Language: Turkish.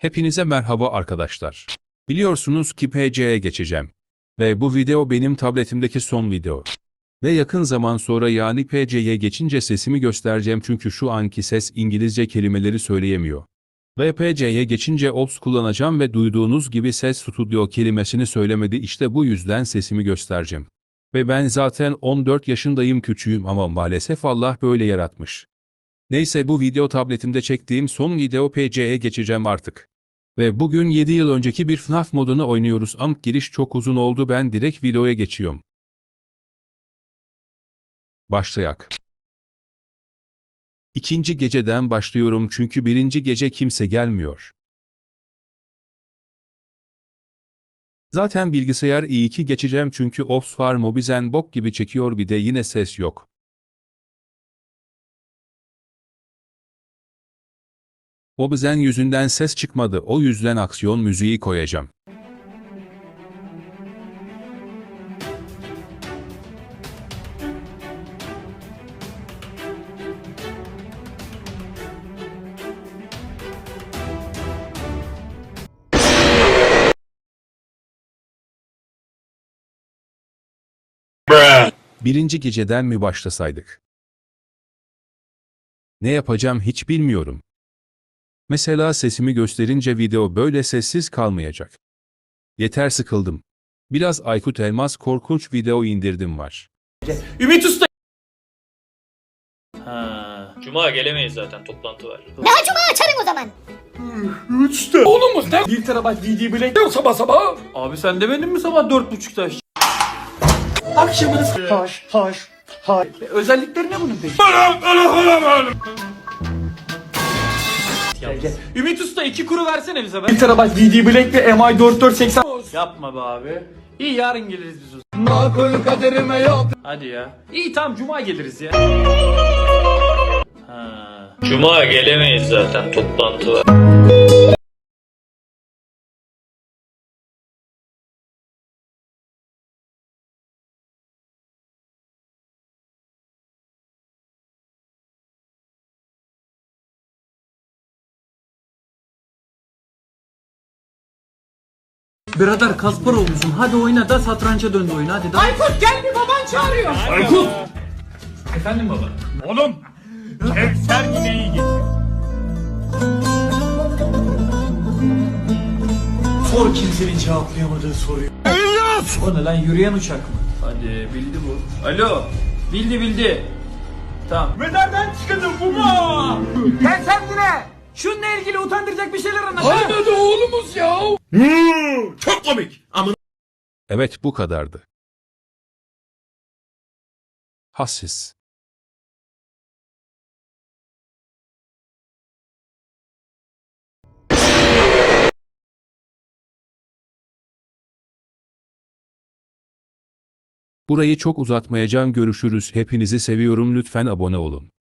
Hepinize merhaba arkadaşlar. Biliyorsunuz ki PC'ye geçeceğim. Ve bu video benim tabletimdeki son video. Ve yakın zaman sonra yani PC'ye geçince sesimi göstereceğim çünkü şu anki ses İngilizce kelimeleri söyleyemiyor. Ve PC'ye geçince OBS kullanacağım ve duyduğunuz gibi ses stüdyo kelimesini söylemedi işte bu yüzden sesimi göstereceğim. Ve ben zaten 14 yaşındayım küçüğüm ama maalesef Allah böyle yaratmış. Neyse bu video tabletimde çektiğim son video PC'ye geçeceğim artık. Ve bugün 7 yıl önceki bir FNAF modunu oynuyoruz ama giriş çok uzun oldu ben direkt videoya geçiyorum. Başlayak. İkinci geceden başlıyorum çünkü birinci gece kimse gelmiyor. Zaten bilgisayar iyi ki geçeceğim çünkü Ops var Mobizen bok gibi çekiyor bir de yine ses yok. Mobizen yüzünden ses çıkmadı o yüzden aksiyon müziği koyacağım. Birinci geceden mi başlasaydık? Ne yapacağım hiç bilmiyorum. Mesela sesimi gösterince video böyle sessiz kalmayacak. Yeter sıkıldım. Biraz Aykut Elmas korkunç video indirdim var. Ümit Usta. Ha, Cuma gelemeyiz zaten toplantı var. Daha cuma açarım o zaman. Usta. Oğlumuz ne? 1 terabayt DD Black yok sabah sabah. Abi sen demedin mi sabah 4.30'da? Akşamınız. Haş haş haş. Özellikleri ne bunun peki? Gel. Ümit Usta 2 kuru versene bize ben. 1 terabayt DD Black ve MI 4480. Yapma be abi. İyi yarın geliriz biz o zaman. Makul kaderime yok. Hadi ya. İyi tamam cuma geliriz ya. Ha. Cuma gelemeyiz zaten toplantı var. Birader Kasparov musun? Hadi oyna da satranca döndü oyun hadi. Da. Aykut gel bir baban çağırıyor. Aykut. Efendim baba. Oğlum Kevser yine iyi getir. Sor kimsenin cevaplayamadığı soruyu. O ne lan yürüyen uçak mı? Hadi bildi bu. Alo. Bildi bildi. Tamam. Ve nereden çıkardın bu mu? Gel sen yine. Şununla ilgili utandıracak bir şeyler anlat. Hadi oğlumuz ya. Çok komik. Ama Evet bu kadardı. Hassiz. Burayı çok uzatmayacağım görüşürüz hepinizi seviyorum lütfen abone olun.